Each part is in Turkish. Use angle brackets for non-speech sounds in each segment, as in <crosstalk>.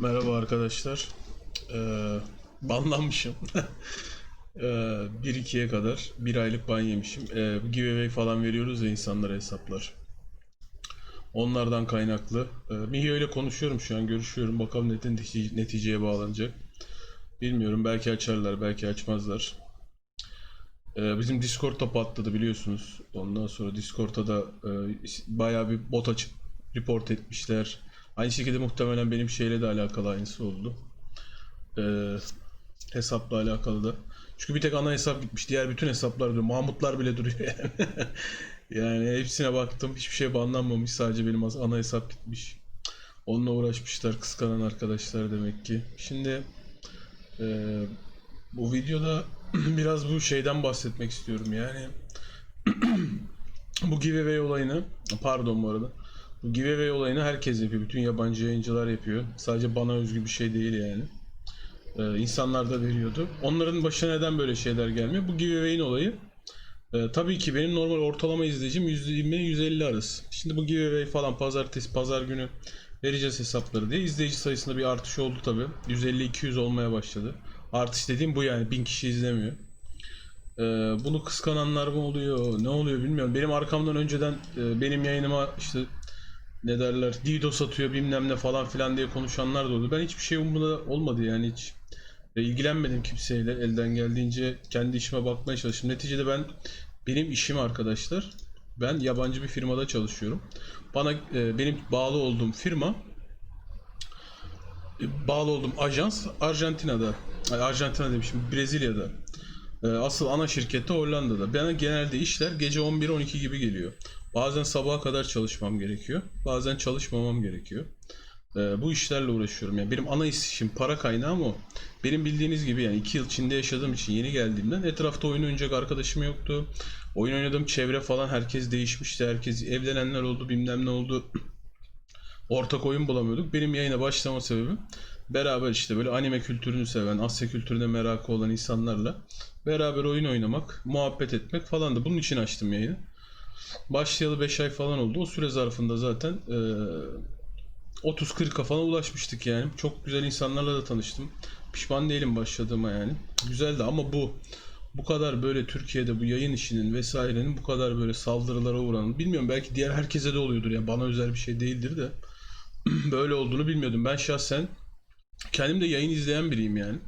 Merhaba arkadaşlar. Ee, banlanmışım. <laughs> ee, 1-2'ye kadar bir aylık ban yemişim. Ee, giveaway falan veriyoruz ya insanlara hesaplar. Onlardan kaynaklı. Ee, Mihio ile konuşuyorum şu an görüşüyorum. Bakalım ne netice- neticeye bağlanacak. Bilmiyorum belki açarlar belki açmazlar. Ee, bizim Discord'da patladı biliyorsunuz. Ondan sonra Discord'da da e, bayağı bir bot açıp report etmişler. Aynı şekilde muhtemelen benim şeyle de alakalı aynısı oldu. Ee, hesapla alakalı da. Çünkü bir tek ana hesap gitmiş. Diğer bütün hesaplar duruyor. Mahmutlar bile duruyor yani. <laughs> yani hepsine baktım. Hiçbir şey banlanmamış. Sadece benim ana hesap gitmiş. Onunla uğraşmışlar. Kıskanan arkadaşlar demek ki. Şimdi e, bu videoda <clears throat> biraz bu şeyden bahsetmek istiyorum. Yani <clears throat> bu giveaway olayını pardon bu arada. Giveaway olayını herkes yapıyor. Bütün yabancı yayıncılar yapıyor. Sadece bana özgü bir şey değil yani. Ee, insanlar da veriyordu. Onların başına neden böyle şeyler gelmiyor? Bu giveaway'in olayı e, tabii ki benim normal ortalama izleyicim %20-150 arası. Şimdi bu giveaway falan pazartesi, pazar günü vereceğiz hesapları diye izleyici sayısında bir artış oldu tabii. 150-200 olmaya başladı. Artış dediğim bu yani 1000 kişi izlemiyor. Ee, bunu kıskananlar mı oluyor, ne oluyor bilmiyorum. Benim arkamdan önceden e, benim yayınıma işte ne derler DDoS atıyor bilmem ne falan filan diye konuşanlar da oldu. Ben hiçbir şey umurumda olmadı yani hiç. İlgilenmedim kimseyle elden geldiğince kendi işime bakmaya çalıştım. Neticede ben benim işim arkadaşlar. Ben yabancı bir firmada çalışıyorum. Bana e, benim bağlı olduğum firma e, bağlı olduğum ajans Arjantina'da. Ay, demişim Brezilya'da. E, Asıl ana şirkette Hollanda'da. Bana genelde işler gece 11-12 gibi geliyor. Bazen sabaha kadar çalışmam gerekiyor. Bazen çalışmamam gerekiyor. E, bu işlerle uğraşıyorum. Yani benim ana işim para kaynağım o. Benim bildiğiniz gibi yani 2 yıl Çin'de yaşadığım için yeni geldiğimden etrafta oyun oynayacak arkadaşım yoktu. Oyun oynadığım çevre falan herkes değişmişti. Herkes evlenenler oldu bilmem ne oldu. <clears throat> Ortak oyun bulamıyorduk. Benim yayına başlama sebebim beraber işte böyle anime kültürünü seven, Asya kültürüne merakı olan insanlarla beraber oyun oynamak, muhabbet etmek falan da bunun için açtım yayını. Başlayalı 5 ay falan oldu. O süre zarfında zaten eee 30-40'a falan ulaşmıştık yani. Çok güzel insanlarla da tanıştım. Pişman değilim başladığıma yani. Güzeldi ama bu bu kadar böyle Türkiye'de bu yayın işinin vesairenin bu kadar böyle saldırılara uğranın bilmiyorum belki diğer herkese de oluyordur ya bana özel bir şey değildir de <clears throat> böyle olduğunu bilmiyordum. Ben şahsen kendim de yayın izleyen biriyim yani.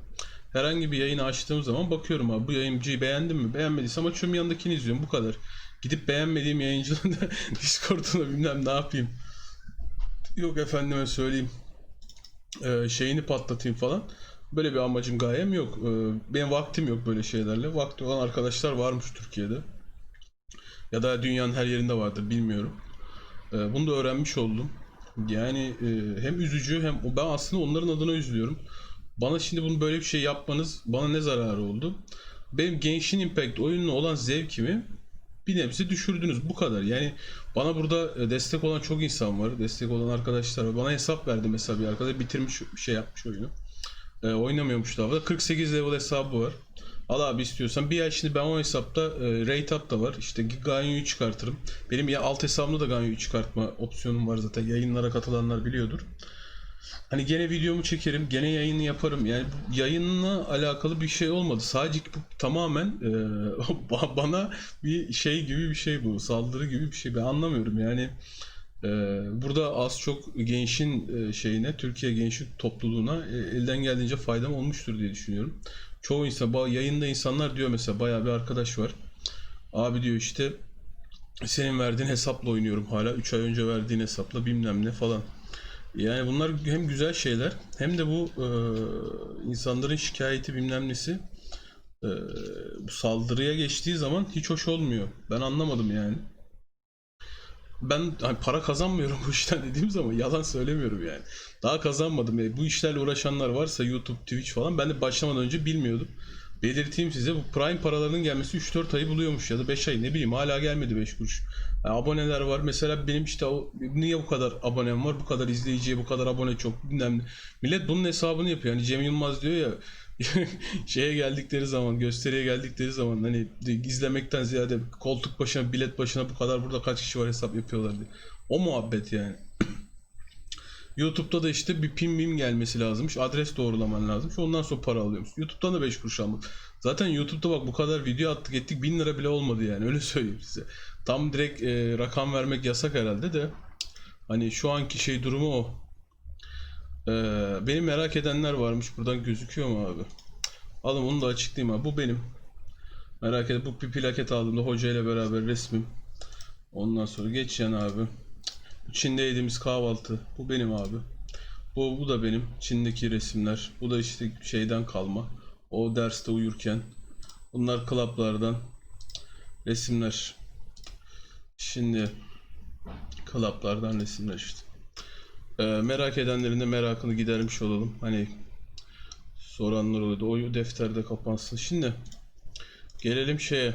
Herhangi bir yayını açtığım zaman bakıyorum abi bu yayıncıyı beğendim mi? Beğenmediysem açıyorum yanındakini izliyorum bu kadar. Gidip beğenmediğim yayıncının da <laughs> Discord'una bilmem ne yapayım. Yok efendime söyleyeyim. Ee, şeyini patlatayım falan. Böyle bir amacım gayem yok. Ee, benim vaktim yok böyle şeylerle. Vakti olan arkadaşlar varmış Türkiye'de. Ya da dünyanın her yerinde vardır bilmiyorum. Ee, bunu da öğrenmiş oldum. Yani e, hem üzücü hem ben aslında onların adına üzülüyorum. Bana şimdi bunu böyle bir şey yapmanız bana ne zararı oldu? Benim Genshin Impact oyununa olan zevkimi bir nebze düşürdünüz bu kadar. Yani bana burada e, destek olan çok insan var. Destek olan arkadaşlar var. Bana hesap verdi mesela bir arkadaş bitirmiş bir şey yapmış oyunu. E, oynamıyormuş daha da 48 level hesabı var. Al abi istiyorsan bir ay şimdi ben o hesapta e, rate up da var. İşte Ganyu'yu çıkartırım. Benim ya alt hesabımda da Ganyu'yu çıkartma opsiyonum var zaten. Yayınlara katılanlar biliyordur. Hani gene videomu çekerim, gene yayını yaparım. Yani yayınla alakalı bir şey olmadı. Sadece bu tamamen e, <laughs> ba- bana bir şey gibi bir şey bu. Saldırı gibi bir şey. Ben anlamıyorum yani. e, burada az çok gençin e, şeyine, Türkiye gençlik topluluğuna e, elden geldiğince faydam olmuştur diye düşünüyorum. Çoğu insan, yayında insanlar diyor mesela bayağı bir arkadaş var. Abi diyor işte senin verdiğin hesapla oynuyorum hala. 3 ay önce verdiğin hesapla bilmem ne falan. Yani bunlar hem güzel şeyler hem de bu e, insanların şikayeti bilmem nesi e, bu saldırıya geçtiği zaman hiç hoş olmuyor. Ben anlamadım yani. Ben hani para kazanmıyorum bu işten dediğim zaman yalan söylemiyorum yani. Daha kazanmadım. Yani bu işlerle uğraşanlar varsa YouTube, Twitch falan ben de başlamadan önce bilmiyordum. Belirteyim size bu Prime paralarının gelmesi 3-4 ayı buluyormuş ya da 5 ay ne bileyim hala gelmedi 5 kuruş. Yani aboneler var mesela benim işte niye bu kadar abonem var bu kadar izleyiciye bu kadar abone çok ne. Millet bunun hesabını yapıyor. Yani Cem Yılmaz diyor ya <laughs> şeye geldikleri zaman gösteriye geldikleri zaman hani izlemekten ziyade koltuk başına bilet başına bu kadar burada kaç kişi var hesap yapıyorlar diye. O muhabbet yani. YouTube'da da işte bir pin bim gelmesi lazımmış. Adres doğrulaman lazımmış. Ondan sonra para alıyormuş. YouTube'dan da 5 kuruş almadım. Zaten YouTube'da bak bu kadar video attık ettik 1000 lira bile olmadı yani öyle <laughs> söyleyeyim size. Tam direkt e, rakam vermek yasak herhalde de. Hani şu anki şey durumu o. Ee, beni merak edenler varmış. Buradan gözüküyor mu abi? Alın onu da açıklayayım abi. Bu benim. Merak edip bu bir plaket aldığımda hocayla beraber resmim. Ondan sonra geçen abi. Çin'de yediğimiz kahvaltı. Bu benim abi. Bu, bu da benim. Çin'deki resimler. Bu da işte şeyden kalma. O derste uyurken. Bunlar klaplardan resimler. Şimdi klaplardan resimler işte. Ee, merak edenlerin de merakını gidermiş olalım. Hani soranlar oluyordu. O defterde kapansın. Şimdi gelelim şeye.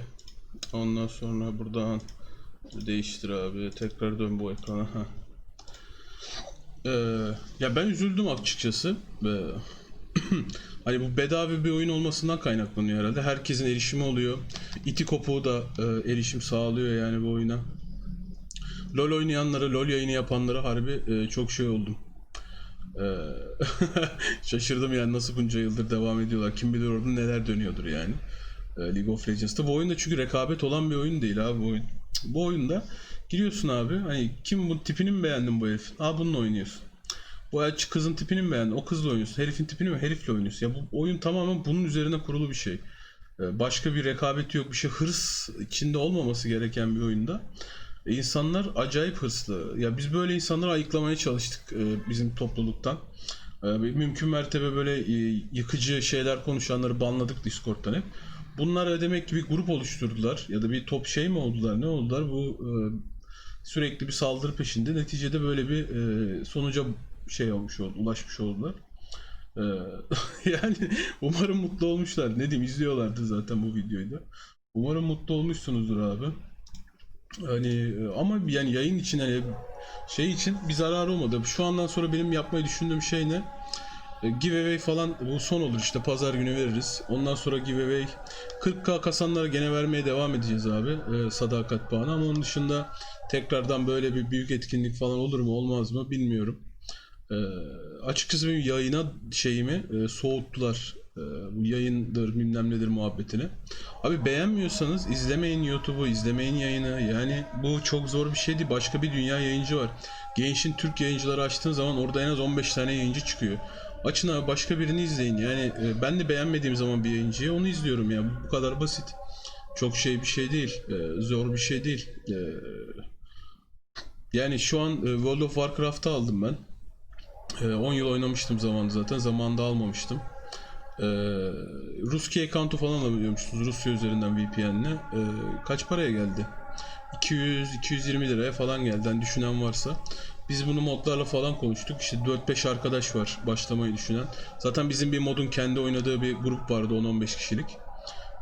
Ondan sonra buradan değiştir abi. Tekrar dön bu ekrana. Ee, ya ben üzüldüm açıkçası. Ee, <clears throat> hani bu bedavi bir oyun olmasından kaynaklanıyor herhalde. Herkesin erişimi oluyor. İti kopuğu da e, erişim sağlıyor yani bu oyuna. LoL oynayanlara, LoL yayını yapanlara harbi e, çok şey oldum. Ee, <laughs> şaşırdım yani nasıl bunca yıldır devam ediyorlar. Kim bilir orada neler dönüyordur yani. Ee, League of Legends'ta. Bu oyunda çünkü rekabet olan bir oyun değil abi bu oyun. Bu oyunda giriyorsun abi. Hani kim bu tipini mi beğendin bu herifin? Aa bununla oynuyorsun. Bu elçi kızın tipini mi beğendin? O kızla oynuyorsun. Herifin tipini mi? Herifle oynuyorsun. Ya bu oyun tamamen bunun üzerine kurulu bir şey. Ee, Başka bir rekabeti yok. Bir şey hırs içinde olmaması gereken bir oyunda. E, İnsanlar acayip hırslı. Ya biz böyle insanları ayıklamaya çalıştık e, bizim topluluktan. E, mümkün mertebe böyle yıkıcı şeyler konuşanları banladık Discord'dan hep. Bunlar demek ki bir grup oluşturdular ya da bir top şey mi oldular ne oldular bu e, sürekli bir saldırı peşinde neticede böyle bir e, sonuca şey olmuş oldu ulaşmış oldular. E, <laughs> yani umarım mutlu olmuşlar. Ne diyeyim izliyorlardı zaten bu videoyu da. Umarım mutlu olmuşsunuzdur abi. Hani e, ama yani yayın için hani şey için bir zarar olmadı. Şu andan sonra benim yapmayı düşündüğüm şey ne? E, Giveaway falan bu son olur işte pazar günü veririz. Ondan sonra giveaway 40k kasanlara gene vermeye devam edeceğiz abi. e, sadakat puanı ama onun dışında tekrardan böyle bir büyük etkinlik falan olur mu olmaz mı bilmiyorum. E, açıkçası benim yayına şeyimi e, soğuttular. E, bu yayındır bilmem nedir muhabbetini. Abi beğenmiyorsanız izlemeyin YouTube'u, izlemeyin yayını. Yani bu çok zor bir şey değil. Başka bir dünya yayıncı var. Genç'in Türk yayıncıları açtığın zaman orada en az 15 tane yayıncı çıkıyor. Açın abi başka birini izleyin. Yani e, ben de beğenmediğim zaman bir yayıncıyı onu izliyorum ya. Bu kadar basit. Çok şey bir şey değil. E, zor bir şey değil. E, yani şu an e, World of Warcraft'ı aldım ben. E, 10 yıl oynamıştım zamanında zaten. Zamanında almamıştım. Ee, Ruski account'u falan alabiliyormuşsunuz Rusya üzerinden VPN'le. Ee, kaç paraya geldi? 200-220 liraya falan geldi. Yani düşünen varsa. Biz bunu modlarla falan konuştuk. İşte 4-5 arkadaş var başlamayı düşünen. Zaten bizim bir modun kendi oynadığı bir grup vardı 10-15 kişilik.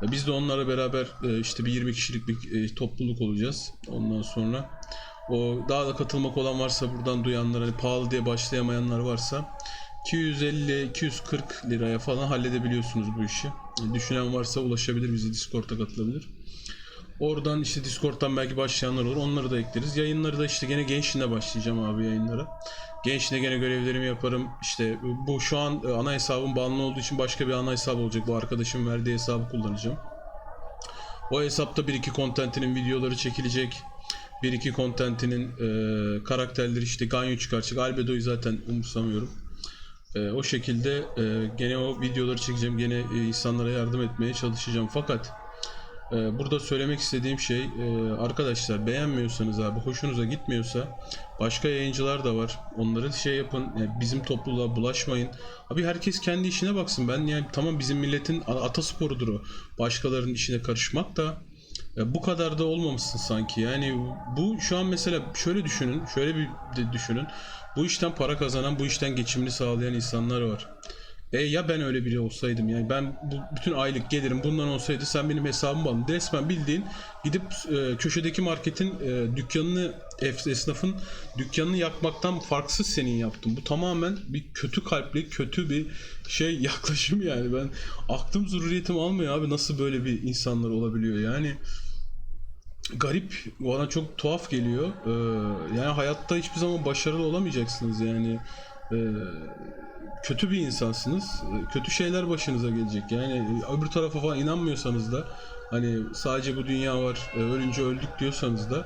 Ee, Biz de onlarla beraber e, işte bir 20 kişilik bir e, topluluk olacağız. Ondan sonra o daha da katılmak olan varsa buradan duyanlar hani pahalı diye başlayamayanlar varsa 250-240 liraya falan halledebiliyorsunuz bu işi. Düşünen varsa ulaşabilir bize Discord'a katılabilir. Oradan işte Discord'dan belki başlayanlar olur. Onları da ekleriz. Yayınları da işte gene Gençliğine başlayacağım abi yayınlara. Gençliğine gene görevlerimi yaparım. İşte bu şu an e, ana hesabım bağımlı olduğu için başka bir ana hesap olacak. Bu arkadaşım verdiği hesabı kullanacağım. O hesapta bir iki kontentinin videoları çekilecek. Bir iki kontentinin e, karakterleri işte Ganyu çıkaracak. Albedo'yu zaten umursamıyorum. E, o şekilde e, gene o videoları çekeceğim. Gene e, insanlara yardım etmeye çalışacağım. Fakat burada söylemek istediğim şey e, arkadaşlar beğenmiyorsanız abi hoşunuza gitmiyorsa başka yayıncılar da var. Onları şey yapın. Yani bizim topluluğa bulaşmayın. Abi herkes kendi işine baksın. Ben yani tamam bizim milletin atasporudur o. Başkalarının işine karışmak da ya bu kadar da olmamışsın sanki. Yani bu şu an mesela şöyle düşünün, şöyle bir düşünün. Bu işten para kazanan, bu işten geçimini sağlayan insanlar var. E ya ben öyle biri olsaydım yani ben bu bütün aylık gelirim bundan olsaydı sen benim hesabımı aldın. Resmen bildiğin gidip e, köşedeki marketin e, dükkanını es- esnafın dükkanını yakmaktan farksız senin yaptın. Bu tamamen bir kötü kalpli, kötü bir şey <laughs> yaklaşım yani. Ben aklım zurriyetim almıyor abi nasıl böyle bir insanlar olabiliyor yani. garip, bana çok tuhaf geliyor. Ee, yani hayatta hiçbir zaman başarılı olamayacaksınız yani. Ee, kötü bir insansınız. Kötü şeyler başınıza gelecek. Yani öbür tarafa falan inanmıyorsanız da hani sadece bu dünya var, e, ölünce öldük diyorsanız da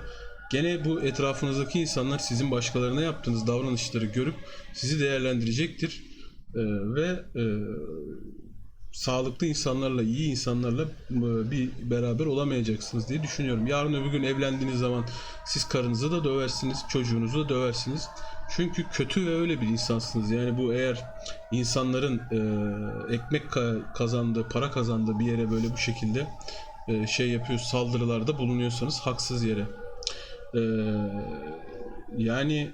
gene bu etrafınızdaki insanlar sizin başkalarına yaptığınız davranışları görüp sizi değerlendirecektir. Ee, ve e, sağlıklı insanlarla, iyi insanlarla e, bir beraber olamayacaksınız diye düşünüyorum. Yarın öbür gün evlendiğiniz zaman siz karınızı da döversiniz, çocuğunuzu da döversiniz. Çünkü kötü ve öyle bir insansınız. Yani bu eğer insanların e, ekmek ka- kazandığı, para kazandığı bir yere böyle bu şekilde e, şey yapıyor, saldırılarda bulunuyorsanız haksız yere. E, yani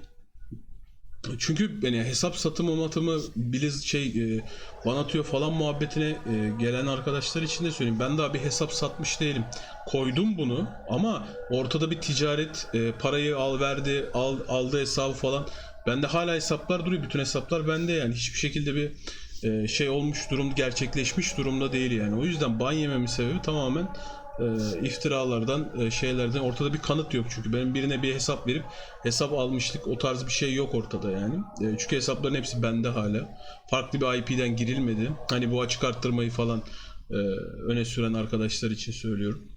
çünkü yani hesap satımı matımı biliz şey e, bana atıyor falan muhabbetine e, gelen arkadaşlar için de söyleyeyim. Ben daha bir hesap satmış değilim. Koydum bunu ama ortada bir ticaret e, parayı al verdi al aldı hesabı falan. Bende hala hesaplar duruyor. Bütün hesaplar bende yani. Hiçbir şekilde bir e, şey olmuş durum gerçekleşmiş durumda değil yani. O yüzden ban yememin sebebi tamamen e, iftiralardan e, şeylerden ortada bir kanıt yok. Çünkü benim birine bir hesap verip hesap almışlık o tarz bir şey yok ortada yani. E, çünkü hesapların hepsi bende hala. Farklı bir IP'den girilmedi. Hani bu açık arttırmayı falan e, öne süren arkadaşlar için söylüyorum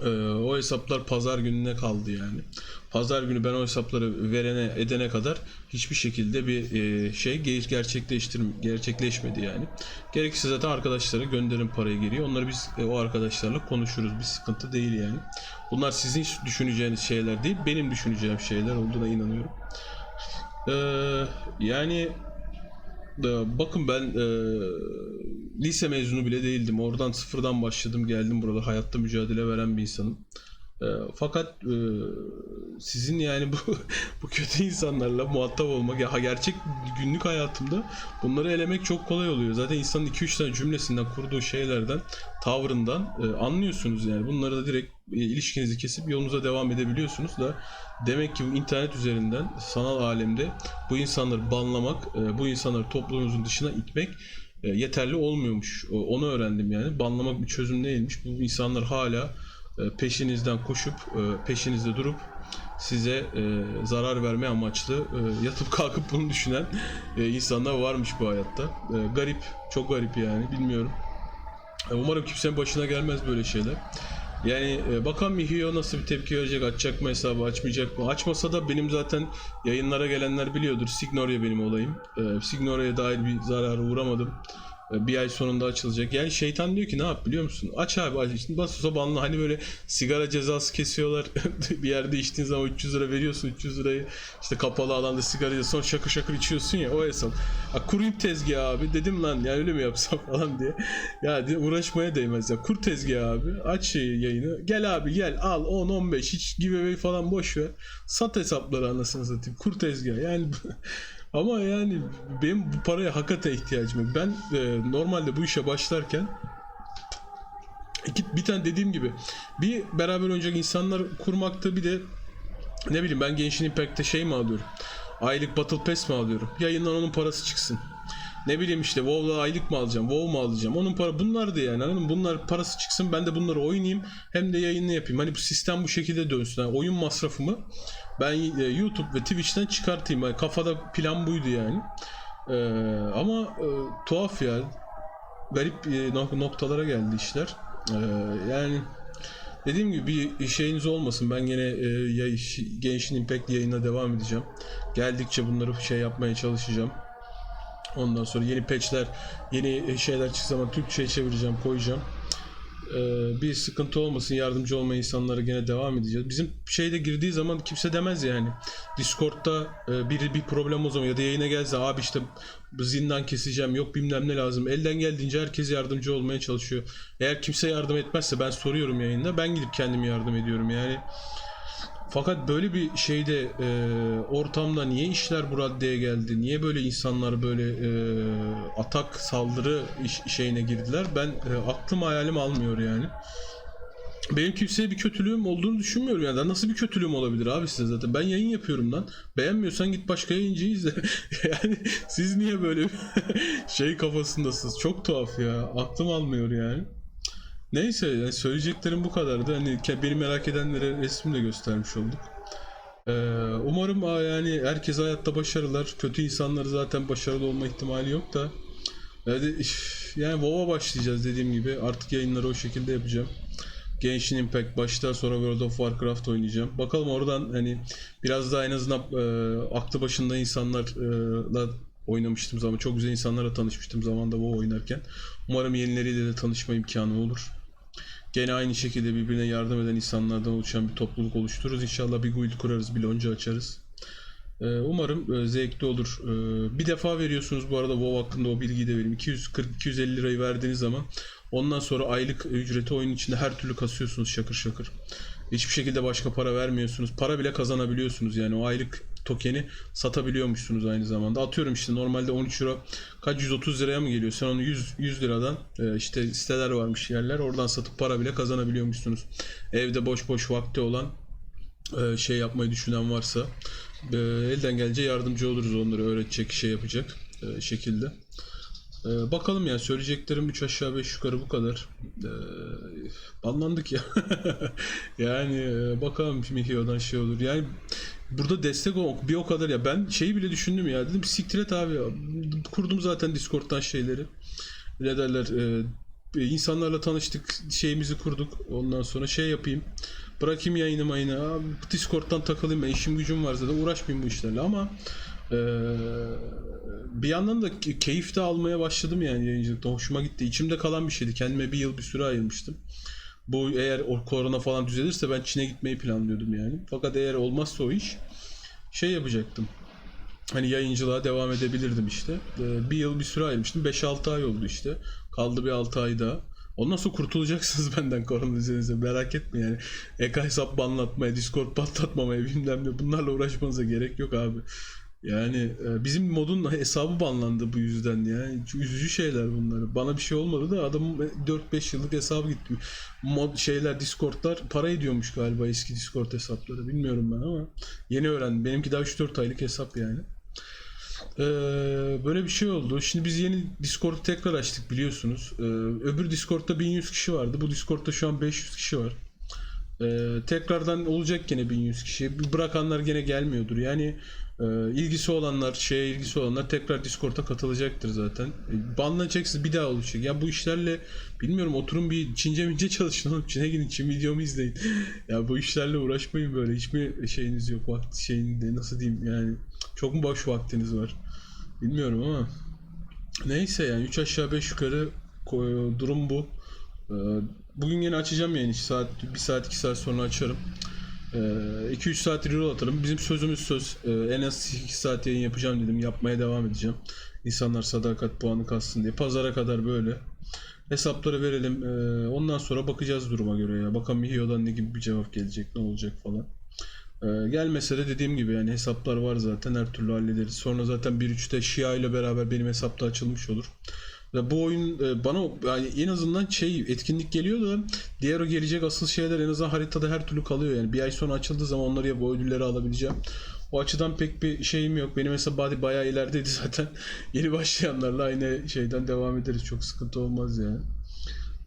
E, o hesaplar pazar gününe kaldı yani. Pazar günü ben o hesapları verene edene kadar hiçbir şekilde bir e, şey ge- gerçekleştir gerçekleşmedi yani. Gerekirse zaten arkadaşlara gönderin parayı geriye. Onları biz e, o arkadaşlarla konuşuruz. Bir sıkıntı değil yani. Bunlar sizin düşüneceğiniz şeyler değil benim düşüneceğim şeyler olduğuna inanıyorum. Ee, yani bakın ben e, lise mezunu bile değildim oradan sıfırdan başladım geldim burada hayatta mücadele veren bir insanım e, fakat e, sizin yani bu <laughs> bu kötü insanlarla muhatap olmak ya gerçek günlük hayatımda bunları elemek çok kolay oluyor. Zaten insanın 2-3 tane cümlesinden kurduğu şeylerden, tavrından e, anlıyorsunuz yani. Bunları da direkt ilişkinizi kesip yolunuza devam edebiliyorsunuz da demek ki bu internet üzerinden sanal alemde bu insanları banlamak, e, bu insanları toplumumuzun dışına itmek e, yeterli olmuyormuş. Onu öğrendim yani. Banlamak bir çözüm değilmiş. Bu insanlar hala e, peşinizden koşup e, peşinizde durup size e, zarar verme amaçlı e, yatıp <laughs> kalkıp bunu düşünen e, insanlar varmış bu hayatta. E, garip, çok garip yani bilmiyorum. E, umarım kimsenin başına gelmez böyle şeyler. Yani e, bakalım Mihio nasıl bir tepki verecek, açacak mı hesabı, açmayacak mı? Açmasa da benim zaten yayınlara gelenler biliyordur. Signoria benim olayım. E, dair bir zarara uğramadım. E, bir ay sonunda açılacak. Yani şeytan diyor ki ne yap biliyor musun? Aç abi aç. Şimdi basıyorsa banla. Hani böyle sigara cezası kesiyorlar. <laughs> bir yerde içtiğin zaman 300 lira veriyorsun. 300 lirayı işte kapalı alanda sigara sonra şakır şakır içiyorsun ya o hesap. Ha, kurayım tezgahı abi. Dedim lan ya öyle mi yapsam <laughs> falan diye. Ya de, uğraşmaya değmez ya. Kur tezgahı abi. Aç şeyi yayını. Gel abi gel al 10-15 hiç giveaway falan boş ver. Sat hesapları anasını satayım. Kur tezgahı. Yani <laughs> ama yani benim bu paraya hakikaten ihtiyacım yok. Ben e, normalde bu işe başlarken iki, bir tane dediğim gibi bir beraber oynayacak insanlar kurmakta bir de ne bileyim ben Genshin Impact'te şey mi alıyorum? Aylık Battle Pass mi alıyorum? Yayından onun parası çıksın. Ne bileyim işte WoW'da aylık mı alacağım, WoW mu alacağım? Onun para bunlar da yani anladın? Bunlar parası çıksın ben de bunları oynayayım hem de yayını yapayım. Hani bu sistem bu şekilde dönsün. Yani oyun masrafımı ben e, YouTube ve Twitch'ten çıkartayım. Yani kafada plan buydu yani. Ee, ama e, tuhaf ya. Garip e, nok- noktalara geldi işler. Ee, yani dediğim gibi bir şeyiniz olmasın. Ben gene e, Genshin Impact yayına devam edeceğim. Geldikçe bunları şey yapmaya çalışacağım. Ondan sonra yeni patchler, yeni şeyler çıktığı zaman Türkçe'ye çevireceğim, koyacağım. Ee, bir sıkıntı olmasın, yardımcı olmaya insanlara gene devam edeceğiz. Bizim şeyde girdiği zaman kimse demez yani. Discord'da e, biri bir problem o zaman ya da yayına gelse abi işte zindan keseceğim yok bilmem ne lazım. Elden geldiğince herkes yardımcı olmaya çalışıyor. Eğer kimse yardım etmezse ben soruyorum yayında. Ben gidip kendim yardım ediyorum yani. Fakat böyle bir şeyde e, ortamda niye işler bu raddeye geldi? Niye böyle insanlar böyle e, atak saldırı iş- şeyine girdiler? Ben e, aklım hayalim almıyor yani. Benim kimseye bir kötülüğüm olduğunu düşünmüyorum yani. Nasıl bir kötülüğüm olabilir abi size zaten? Ben yayın yapıyorum lan. Beğenmiyorsan git başka yayıncıyı izle. <laughs> yani siz niye böyle <laughs> şey kafasındasınız? Çok tuhaf ya. Aklım almıyor yani. Neyse yani söyleyeceklerim bu kadardı. Hani beni merak edenlere resim de göstermiş olduk. Ee, umarım yani herkes hayatta başarılar. Kötü insanları zaten başarılı olma ihtimali yok da. Yani, üf, yani WoW'a başlayacağız dediğim gibi. Artık yayınları o şekilde yapacağım. Genshin Impact başta sonra World of Warcraft oynayacağım. Bakalım oradan hani biraz daha en azından e, aklı başında insanlarla oynamıştım zaman çok güzel insanlarla tanışmıştım zamanda WoW oynarken. Umarım yenileriyle de tanışma imkanı olur. Gene aynı şekilde birbirine yardım eden insanlardan oluşan bir topluluk oluştururuz. İnşallah bir guild kurarız, bir lonca açarız. Ee, Umarım e, zevkli olur. Ee, Bir defa veriyorsunuz bu arada WoW hakkında o bilgiyi de vereyim. 240-250 lirayı verdiğiniz zaman ondan sonra aylık ücreti oyun içinde her türlü kasıyorsunuz şakır şakır. Hiçbir şekilde başka para vermiyorsunuz. Para bile kazanabiliyorsunuz yani o aylık tokeni satabiliyormuşsunuz aynı zamanda. Atıyorum işte normalde 13 euro kaç 130 liraya mı geliyor? Sen onu 100, 100 liradan e, işte siteler varmış yerler oradan satıp para bile kazanabiliyormuşsunuz. Evde boş boş vakti olan e, şey yapmayı düşünen varsa e, elden gelince yardımcı oluruz onları öğretecek şey yapacak e, şekilde. E, bakalım ya söyleyeceklerim 3 aşağı 5 yukarı bu kadar. E, banlandık ya. <laughs> yani e, bakalım Mihiyo'dan şey olur. Yani burada destek o, bir o kadar ya. Ben şeyi bile düşündüm ya. Dedim siktir et abi. Ya. Kurdum zaten Discord'dan şeyleri. Ne derler e, insanlarla tanıştık şeyimizi kurduk. Ondan sonra şey yapayım. Bırakayım yayını mayını. Abi Discord'dan takılayım ben. Gücüm var zaten. Uğraşmayayım bu işlerle. Ama e, bir yandan da ke- keyif de almaya başladım yani yayıncılıkta hoşuma gitti. İçimde kalan bir şeydi. Kendime bir yıl bir süre ayırmıştım bu eğer o korona falan düzelirse ben Çin'e gitmeyi planlıyordum yani fakat eğer olmazsa o iş şey yapacaktım hani yayıncılığa devam edebilirdim işte. Ee, bir yıl bir süre ayırmıştım. 5-6 ay oldu işte. Kaldı bir 6 ay daha. Ondan sonra kurtulacaksınız <laughs> benden korona üzerinize merak etme yani. EK hesap banlatmaya, Discord patlatmamaya bilmem ne bunlarla uğraşmanıza gerek yok abi. Yani e, bizim modun <laughs> hesabı banlandı bu yüzden ya. Üzücü şeyler bunlar. Bana bir şey olmadı da adamın 4-5 yıllık hesabı gitti. Mod şeyler Discord'lar para ediyormuş galiba eski Discord hesapları. Bilmiyorum ben ama yeni öğrendim. Benimki daha 3-4 aylık hesap yani. Ee, böyle bir şey oldu. Şimdi biz yeni Discord'u tekrar açtık biliyorsunuz. Ee, öbür Discord'da 1100 kişi vardı. Bu Discord'da şu an 500 kişi var. Ee, tekrardan olacak gene 1100 kişi. Bırakanlar gene gelmiyordur. Yani e, ilgisi olanlar, şeye ilgisi olanlar tekrar Discord'a katılacaktır zaten. E, banlanacaksınız bir daha olacak. Ya bu işlerle bilmiyorum oturun bir Çince mince çalışın oğlum. Çin'e gidin Çin videomu izleyin. <laughs> ya bu işlerle uğraşmayın böyle. Hiçbir şeyiniz yok. Vakti şeyinde nasıl diyeyim yani çok mu boş vaktiniz var? Bilmiyorum ama neyse yani 3 aşağı 5 yukarı durum bu. Ee, Bugün yine açacağım yani saat 1 saat 2 saat sonra açarım. 2-3 saat reroll atarım. Bizim sözümüz söz. Ee, En az 2 saat yayın yapacağım dedim. Yapmaya devam edeceğim. İnsanlar sadakat puanı kassın diye. Pazara kadar böyle. Hesapları verelim. Ee, Ondan sonra bakacağız duruma göre ya. Bakalım Mihiyo'dan ne gibi bir cevap gelecek, ne olacak falan. Ee, gelmese de dediğim gibi yani hesaplar var zaten her türlü hallederiz. Sonra zaten 1.3'te Shia ile beraber benim hesapta açılmış olur. Ve bu oyun e, bana yani en azından şey etkinlik geliyor da diğer o gelecek asıl şeyler en azından haritada her türlü kalıyor yani. Bir ay sonra açıldığı zaman onları ya bu ödülleri alabileceğim. O açıdan pek bir şeyim yok. Benim hesap body bayağı ilerideydi <laughs> zaten. Yeni başlayanlarla aynı şeyden devam ederiz. Çok sıkıntı olmaz yani.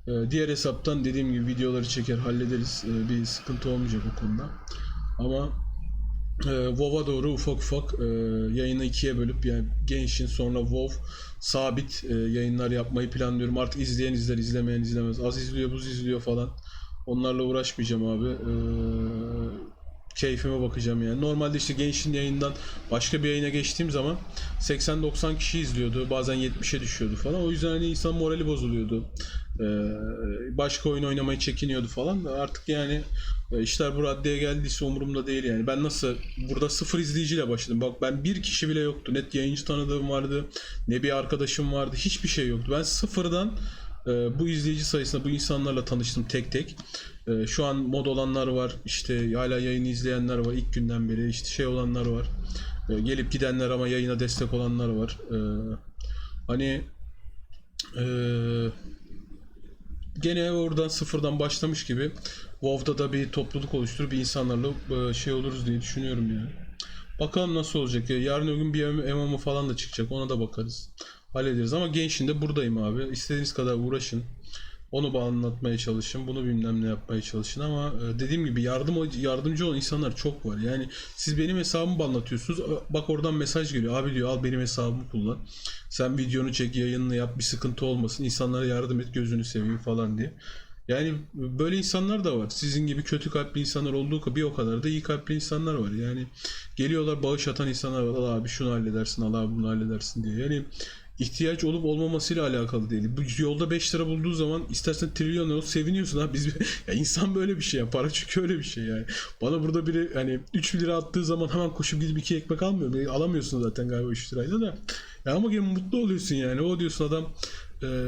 Ee, diğer hesaptan dediğim gibi videoları çeker hallederiz. Ee, bir sıkıntı olmayacak o konuda. Ama e, WoW'a doğru ufak ufak e, yayını ikiye bölüp yani Genshin sonra WoW sabit e, yayınlar yapmayı planlıyorum. Artık izleyen izler, izlemeyen izlemez. Az izliyor, buz izliyor falan. Onlarla uğraşmayacağım abi. E, keyfime bakacağım yani. Normalde işte Genshin yayından başka bir yayına geçtiğim zaman 80-90 kişi izliyordu. Bazen 70'e düşüyordu falan. O yüzden hani insan morali bozuluyordu. Ee, başka oyun oynamayı çekiniyordu falan. Artık yani e, işler bu raddeye geldiyse umurumda değil yani. Ben nasıl burada sıfır izleyiciyle başladım. Bak ben bir kişi bile yoktu. Net yayıncı tanıdığım vardı. Ne bir arkadaşım vardı. Hiçbir şey yoktu. Ben sıfırdan e, bu izleyici sayısına bu insanlarla tanıştım tek tek. E, şu an mod olanlar var. İşte hala yayını izleyenler var. ilk günden beri işte şey olanlar var. Gelip gidenler ama yayına destek olanlar var. Hani eee gene oradan sıfırdan başlamış gibi WoW'da da bir topluluk oluşturup bir insanlarla e, şey oluruz diye düşünüyorum yani. Bakalım nasıl olacak ya. Yarın öbür gün bir MMO falan da çıkacak. Ona da bakarız. Hallederiz ama Genshin'de buradayım abi. İstediğiniz kadar uğraşın. Onu anlatmaya çalışın, bunu bilmem ne yapmaya çalışın ama e, dediğim gibi yardım yardımcı olan insanlar çok var. Yani siz benim hesabımı anlatıyorsunuz. Bak oradan mesaj geliyor. Abi diyor al benim hesabımı kullan. Sen videonu çek, yayınını yap, bir sıkıntı olmasın. İnsanlara yardım et, gözünü seveyim falan diye. Yani böyle insanlar da var. Sizin gibi kötü kalpli insanlar olduğu kadar bir o kadar da iyi kalpli insanlar var. Yani geliyorlar bağış atan insanlar var. Al abi şunu halledersin, al abi bunu halledersin diye. Yani ihtiyaç olup olmamasıyla alakalı değil. Bu yolda 5 lira bulduğu zaman istersen trilyon ol seviniyorsun ha. Biz <laughs> ya insan böyle bir şey ya. Para çünkü öyle bir şey yani. Bana burada biri hani 3 lira attığı zaman hemen koşup gidip 2 ekmek almıyor. Alamıyorsun zaten galiba 3 lirayla da. Ya ama gene mutlu oluyorsun yani. O diyorsun adam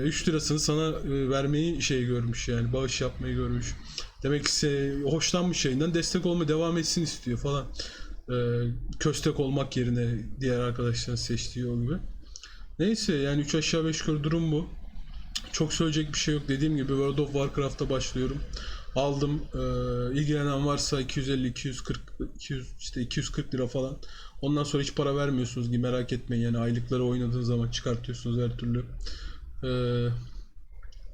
3 lirasını sana e, vermeyi şey görmüş yani bağış yapmayı görmüş. Demek ki hoşlanmış şeyinden destek olma devam etsin istiyor falan. E, köstek olmak yerine diğer arkadaşların seçtiği o gibi. Neyse yani 3 aşağı 5 yukarı durum bu. Çok söyleyecek bir şey yok. Dediğim gibi World of Warcraft'a başlıyorum. Aldım. E, ilgilenen varsa 250 240 200 işte 240 lira falan. Ondan sonra hiç para vermiyorsunuz gibi merak etmeyin. Yani aylıkları oynadığınız zaman çıkartıyorsunuz her türlü. E,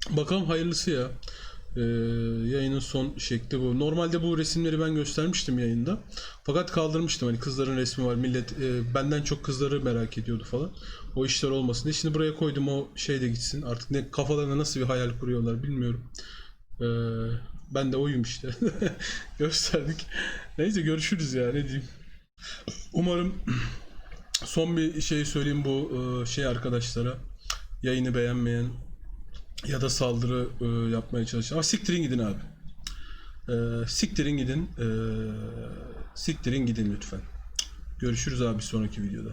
bakalım hayırlısı ya. E, yayının son şekli bu. Normalde bu resimleri ben göstermiştim yayında. Fakat kaldırmıştım. Hani kızların resmi var. Millet e, benden çok kızları merak ediyordu falan. O işler olmasın diye. Şimdi buraya koydum o şey de gitsin. Artık ne kafalarına nasıl bir hayal kuruyorlar bilmiyorum. Ee, ben de oyum işte. <laughs> Gösterdik. Neyse görüşürüz ya ne diyeyim. Umarım <clears throat> son bir şey söyleyeyim bu e, şey arkadaşlara. Yayını beğenmeyen ya da saldırı e, yapmaya çalışan. Ama siktirin gidin abi. Ee, siktirin gidin. Ee, siktirin gidin lütfen. Görüşürüz abi sonraki videoda.